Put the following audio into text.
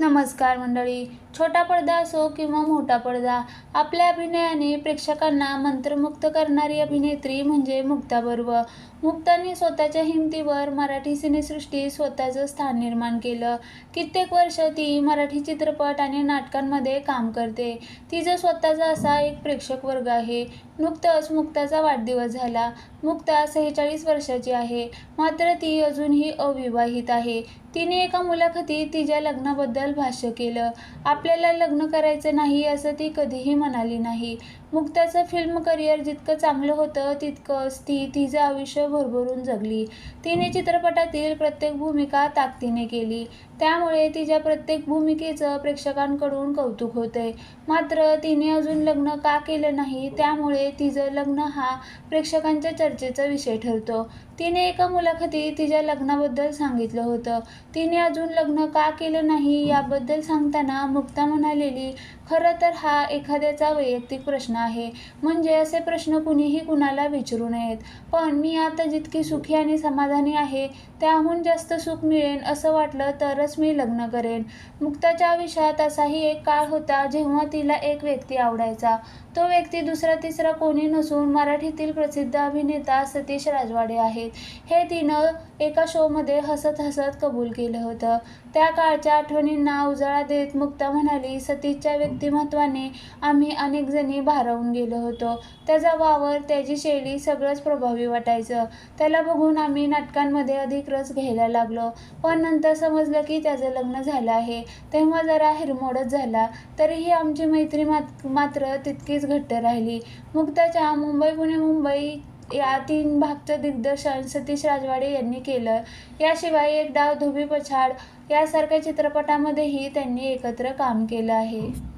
नमस्कार मंडळी. छोटा पडदा असो किंवा मोठा पडदा आपल्या अभिनयाने प्रेक्षकांना मंत्रमुग्ध करणारी अभिनेत्री म्हणजे मुक्ता बर्व. मुक्ताने स्वतःच्या हिमतीवर मराठी सिनेसृष्टीत स्वतःचं स्थान निर्माण केलं. कित्येक वर्ष ती मराठी चित्रपट आणि नाटकांमध्ये काम करते. तिचं स्वतःचा असा एक प्रेक्षक वर्ग आहे नुकतंच मुक्ताचा वाढदिवस झाला. मुक्ता सेहेचाळीस वर्षाची आहे. मात्र ती अजूनही अविवाहित आहे. तिने एका मुलाखतीत तिच्या लग्नाबद्दल भाष्य केलं. आपल्याला लग्न करायचं नाही असं ती कधीही म्हणाली नाही. मुक्ताचं फिल्म करिअर जितकं चांगलं होतं तितकंच ती तिचं आयुष्य भरभरून जगली. तिने चित्रपटातील प्रत्येक भूमिका ताकदीने केली. त्यामुळे तिच्या प्रत्येक भूमिकेचं प्रेक्षकांकडून कौतुक होतंय. मात्र तिने अजून लग्न का केलं नाही त्यामुळे तिचं लग्न हा प्रेक्षकांच्या चर्चेचा विषय ठरतो. तिने एका मुलाखतीत तिच्या लग्नाबद्दल सांगितलं होतं. तिने अजून लग्न का केलं नाही याबद्दल सांगताना मुक्ता म्हणालेली खरं तर हा एखाद्याचा वैयक्तिक प्रश्न आहे. म्हणजे असे प्रश्न कुणीही कुणाला विचारू नयेत. पण मी आता जितकी सुखी आणि समाधानी आहे त्याहून जास्त सुख मिळेल असं वाटलं तरच मी लग्न करेन. मुक्ताच्या आयुष्यात असाही एक काळ होता जेव्हा तिला एक व्यक्ती आवडायचा. तो व्यक्ती दुसरा तिसरा कोणी नसून मराठीतील प्रसिद्ध अभिनेता सतीश राजवाडे आहेत. हे तिनं एका शोमध्ये हसत हसत कबूल केलं होतं. त्या काळच्या आठवणींना उजाळा देत मुक्ता म्हणाली सतीशच्या व्यक्तिमत्वाने आम्ही अनेक जणी भारावून गेलो होतो. त्याचा वावर त्याची शैली सगळंच प्रभावी वाटायचं. त्याला बघून आम्ही नाटकांमध्ये अधिक रस घ्यायला लागलो. पण नंतर समजलं की की त्याचं लग्न झालं आहे. तेव्हा जरा हिरमोडच झाला. तरीही आमची मैत्री मात मात्र तितकीच घट्ट राहिली. मुक्ताच्या मुंबई पुणे मुंबई या तीन भागचं दिग्दर्शन सतीश राजवाडे यांनी केलं. याशिवाय एक डाव धोबी पछाड यासारख्या चित्रपटामध्येही त्यांनी एकत्र काम केलं आहे.